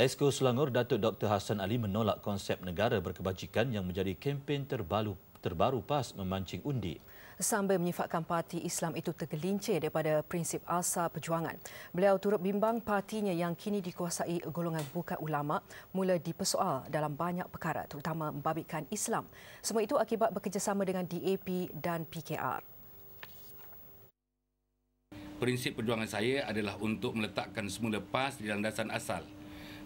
Esko Selangor Datuk Dr. Hassan Ali menolak konsep negara berkebajikan yang menjadi kempen terbaru, terbaru PAS memancing undi. Sambil menyifatkan parti Islam itu tergelincir daripada prinsip asal perjuangan. Beliau turut bimbang partinya yang kini dikuasai golongan bukan ulama mula dipersoal dalam banyak perkara terutama membabitkan Islam. Semua itu akibat bekerjasama dengan DAP dan PKR. Prinsip perjuangan saya adalah untuk meletakkan semula PAS di landasan asal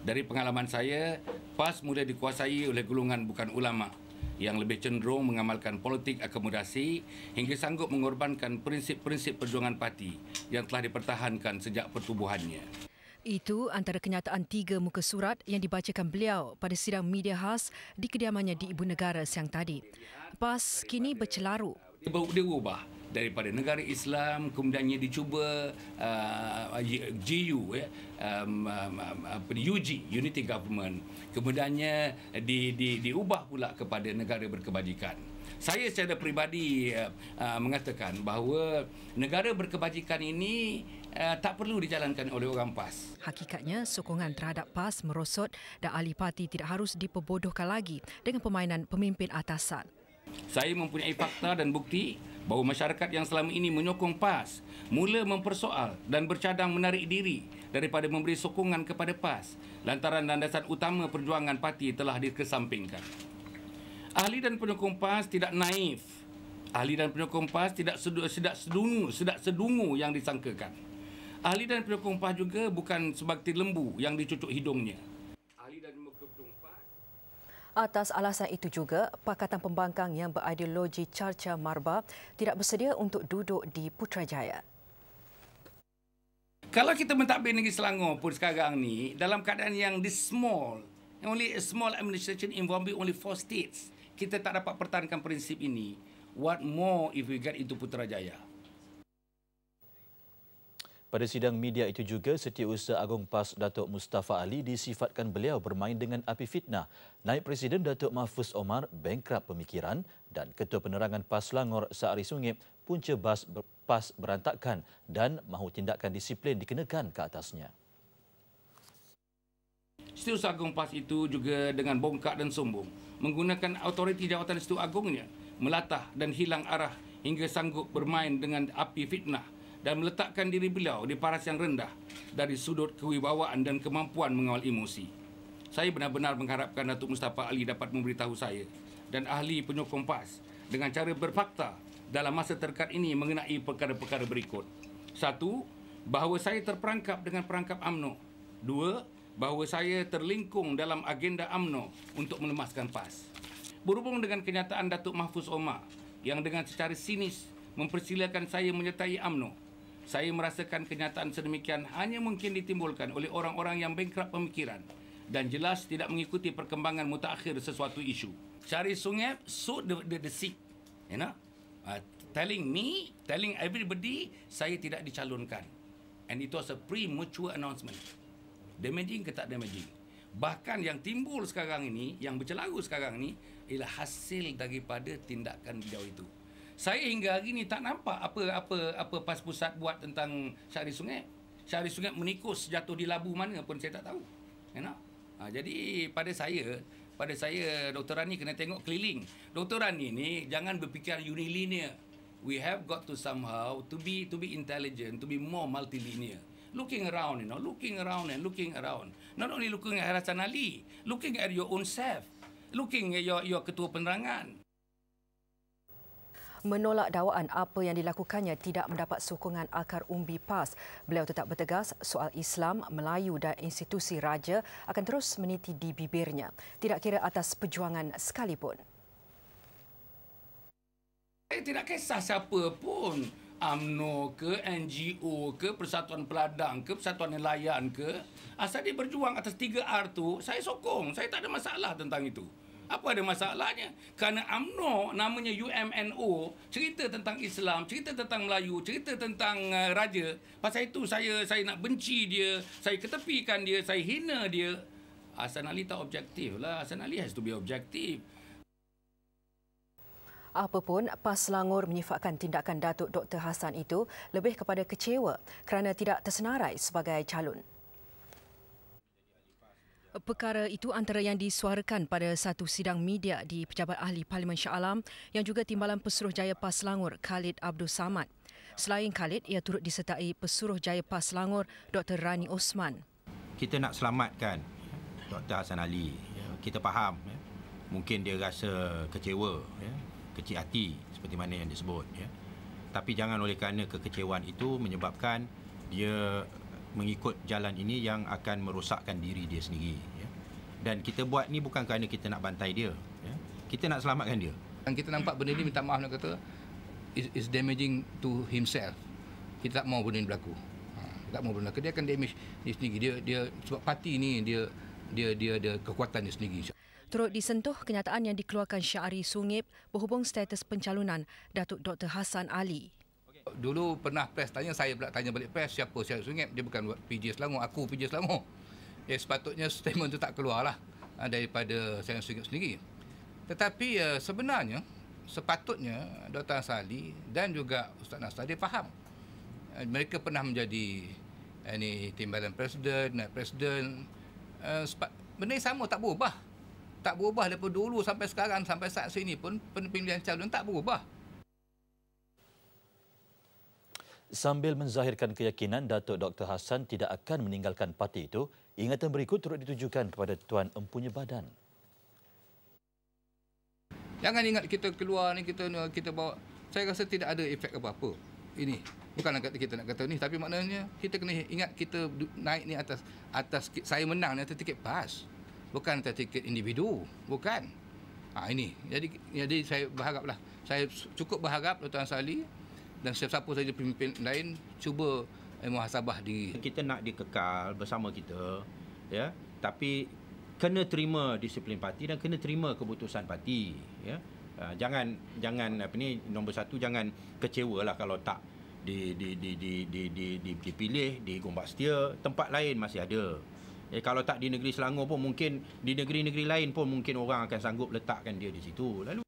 dari pengalaman saya, PAS mula dikuasai oleh golongan bukan ulama yang lebih cenderung mengamalkan politik akomodasi hingga sanggup mengorbankan prinsip-prinsip perjuangan parti yang telah dipertahankan sejak pertubuhannya. Itu antara kenyataan tiga muka surat yang dibacakan beliau pada sidang media khas di kediamannya di Ibu Negara siang tadi. PAS kini bercelaru. Dia ubah daripada negara Islam kemudiannya dicuba uh, GU ya um, um, apa UG Unity Government kemudiannya di, di diubah pula kepada negara berkebajikan saya secara peribadi uh, uh, mengatakan bahawa negara berkebajikan ini uh, tak perlu dijalankan oleh orang PAS. Hakikatnya, sokongan terhadap PAS merosot dan ahli parti tidak harus diperbodohkan lagi dengan permainan pemimpin atasan. Saya mempunyai fakta dan bukti bahawa masyarakat yang selama ini menyokong PAS mula mempersoal dan bercadang menarik diri daripada memberi sokongan kepada PAS lantaran landasan utama perjuangan parti telah dikesampingkan. Ahli dan penyokong PAS tidak naif. Ahli dan penyokong PAS tidak sedap sedungu, sedap sedungu yang disangkakan. Ahli dan penyokong PAS juga bukan sebagai lembu yang dicucuk hidungnya. Atas alasan itu juga, Pakatan Pembangkang yang berideologi Carca Marba tidak bersedia untuk duduk di Putrajaya. Kalau kita mentadbir negeri Selangor pun sekarang ni, dalam keadaan yang this small, only a small administration involving only four states, kita tak dapat pertahankan prinsip ini. What more if we get into Putrajaya? Pada sidang media itu juga, Setiausaha Agung PAS Datuk Mustafa Ali disifatkan beliau bermain dengan api fitnah. Naib Presiden Datuk Mahfuz Omar bengkrap pemikiran dan Ketua Penerangan PAS Selangor Sa'ari Sungip punca bas PAS berantakan dan mahu tindakan disiplin dikenakan ke atasnya. Setiausaha Agung PAS itu juga dengan bongkak dan sombong menggunakan autoriti jawatan Setiausaha Agungnya melatah dan hilang arah hingga sanggup bermain dengan api fitnah dan meletakkan diri beliau di paras yang rendah dari sudut kewibawaan dan kemampuan mengawal emosi. Saya benar-benar mengharapkan Datuk Mustafa Ali dapat memberitahu saya dan ahli penyokong PAS dengan cara berfakta dalam masa terdekat ini mengenai perkara-perkara berikut. Satu, bahawa saya terperangkap dengan perangkap AMNO. Dua, bahawa saya terlingkung dalam agenda AMNO untuk melemaskan PAS. Berhubung dengan kenyataan Datuk Mahfuz Omar yang dengan secara sinis mempersilakan saya menyertai AMNO saya merasakan kenyataan sedemikian hanya mungkin ditimbulkan oleh orang-orang yang bengkrap pemikiran dan jelas tidak mengikuti perkembangan mutakhir sesuatu isu. Cari sungai, so the, the, the sick. You know? Uh, telling me, telling everybody, saya tidak dicalonkan. And it was a premature announcement. Damaging ke tak damaging? Bahkan yang timbul sekarang ini, yang bercelaru sekarang ini, ialah hasil daripada tindakan beliau itu. Saya hingga hari ini tak nampak apa apa apa PAS pusat buat tentang Syahri Sungai. Syahri Sungai menikus jatuh di labu mana pun saya tak tahu. You know? ha, jadi pada saya pada saya Dr. Rani kena tengok keliling. Dr. Rani ni jangan berfikir unilinear. We have got to somehow to be to be intelligent, to be more multilinear. Looking around, you know, looking around and looking around. Not only looking at Hasan Ali, looking at your own self, looking at your your ketua penerangan menolak dakwaan apa yang dilakukannya tidak mendapat sokongan akar umbi PAS. Beliau tetap bertegas soal Islam, Melayu dan institusi raja akan terus meniti di bibirnya, tidak kira atas perjuangan sekalipun. Saya tidak kisah siapa pun, AMNO ke, NGO ke, Persatuan Peladang ke, Persatuan Nelayan ke, asal dia berjuang atas 3R tu, saya sokong. Saya tak ada masalah tentang itu. Apa ada masalahnya? Kerana AMNO namanya UMNO cerita tentang Islam, cerita tentang Melayu, cerita tentang uh, raja. Pasal itu saya saya nak benci dia, saya ketepikan dia, saya hina dia. Hasan Ali tak objektif lah. Hasan Ali has to be objektif. Apapun, PAS Selangor menyifatkan tindakan Datuk Dr. Hassan itu lebih kepada kecewa kerana tidak tersenarai sebagai calon. Perkara itu antara yang disuarakan pada satu sidang media di Pejabat Ahli Parlimen Shah Alam yang juga Timbalan Pesuruhjaya PAS Selangor Khalid Abdul Samad. Selain Khalid, ia turut disertai Pesuruhjaya PAS Selangor Dr. Rani Osman. Kita nak selamatkan Dr. Hassan Ali. Kita faham. Mungkin dia rasa kecewa, kecil hati seperti mana yang disebut. Tapi jangan oleh kerana kekecewaan itu menyebabkan dia mengikut jalan ini yang akan merosakkan diri dia sendiri. Ya. Dan kita buat ni bukan kerana kita nak bantai dia. Ya. Kita nak selamatkan dia. Dan kita nampak benda ni minta maaf nak kata is, is damaging to himself. Kita tak mau benda ni berlaku. Ha, tak mau benda Dia akan damage dia sendiri. Dia dia sebab parti ni dia dia dia ada kekuatan dia sendiri. Turut disentuh kenyataan yang dikeluarkan Syari Sungip berhubung status pencalonan Datuk Dr. Hassan Ali dulu pernah press tanya saya pula tanya balik press siapa? Syed Sungip dia bukan PJ Selangor aku PJ Selangor. Ya sepatutnya statement tu tak keluar lah ah, daripada Syed Sungip sendiri. Tetapi uh, sebenarnya sepatutnya Dr. Asali dan juga Ustaz Nasar dia faham. Uh, mereka pernah menjadi uh, ni timbalan presiden naik presiden. Uh, benda sama tak berubah. Tak berubah daripada dulu sampai sekarang sampai saat sini pun pemilihan calon tak berubah Sambil menzahirkan keyakinan Datuk Dr. Hassan tidak akan meninggalkan parti itu, ingatan berikut turut ditujukan kepada Tuan Empunya Badan. Jangan ingat kita keluar ni kita kita bawa saya rasa tidak ada efek apa-apa. Ini bukan nak kata kita nak kata ni tapi maknanya kita kena ingat kita naik ni atas atas saya menang ni atas tiket PAS. Bukan atas tiket individu, bukan. Ha, ini. Jadi jadi saya berharaplah. Saya cukup berharap Tuan Sali dan siapa-siapa saja pemimpin lain cuba eh, muhasabah diri. Kita nak dikekal bersama kita ya tapi kena terima disiplin parti dan kena terima keputusan parti ya. Uh, jangan jangan apa ni nombor satu jangan kecewa lah kalau tak di di di di di di, di dipilih di Gombak Setia tempat lain masih ada. Eh, kalau tak di negeri Selangor pun mungkin di negeri-negeri lain pun mungkin orang akan sanggup letakkan dia di situ. Lalu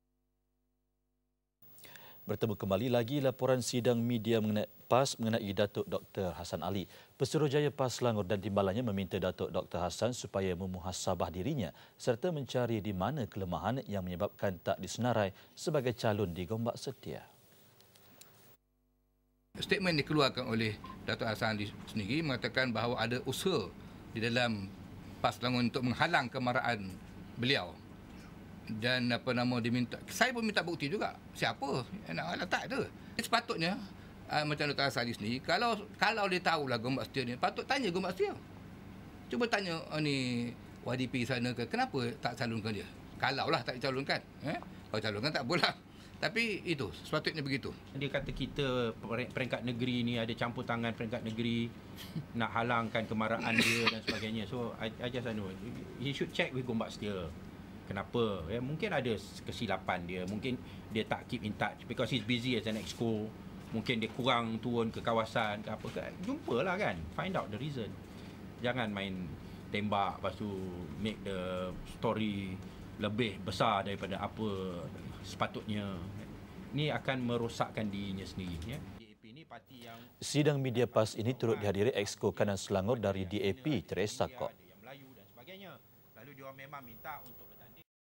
Bertemu kembali lagi laporan sidang media mengenai PAS mengenai Datuk Dr. Hassan Ali. Pesuruhjaya PAS Selangor dan timbalannya meminta Datuk Dr. Hassan supaya memuhasabah dirinya serta mencari di mana kelemahan yang menyebabkan tak disenarai sebagai calon di Gombak Setia. Statement dikeluarkan oleh Datuk Hassan Ali sendiri mengatakan bahawa ada usaha di dalam PAS Selangor untuk menghalang kemarahan beliau dan apa nama diminta saya pun minta bukti juga. Siapa? Yang nak letak tu sepatutnya uh, macam Dr. Asali sendiri kalau kalau dia tahu lah Gombak Setia ni patut tanya Gombak Setia. Cuba tanya uh, ni YDP sana ke? Kenapa tak calonkan dia? Kalau lah tak calonkan eh? kalau calonkan tak boleh tapi itu sepatutnya begitu. Dia kata kita peringkat negeri ni ada campur tangan peringkat negeri nak halangkan kemarahan dia dan sebagainya. So I, I just know. He should check with Gombak Setia kenapa? Ya mungkin ada kesilapan dia. Mungkin dia tak keep in touch because he's busy as an exco. Mungkin dia kurang turun ke kawasan ke apa kan jumpalah kan. Find out the reason. Jangan main tembak lepas tu make the story lebih besar daripada apa sepatutnya. Ni akan merosakkan dirinya sendiri ya. Sidang media PAS ini turut dihadiri Exco Kanan Selangor dari DAP Teresa Kok. Lalu dia memang minta untuk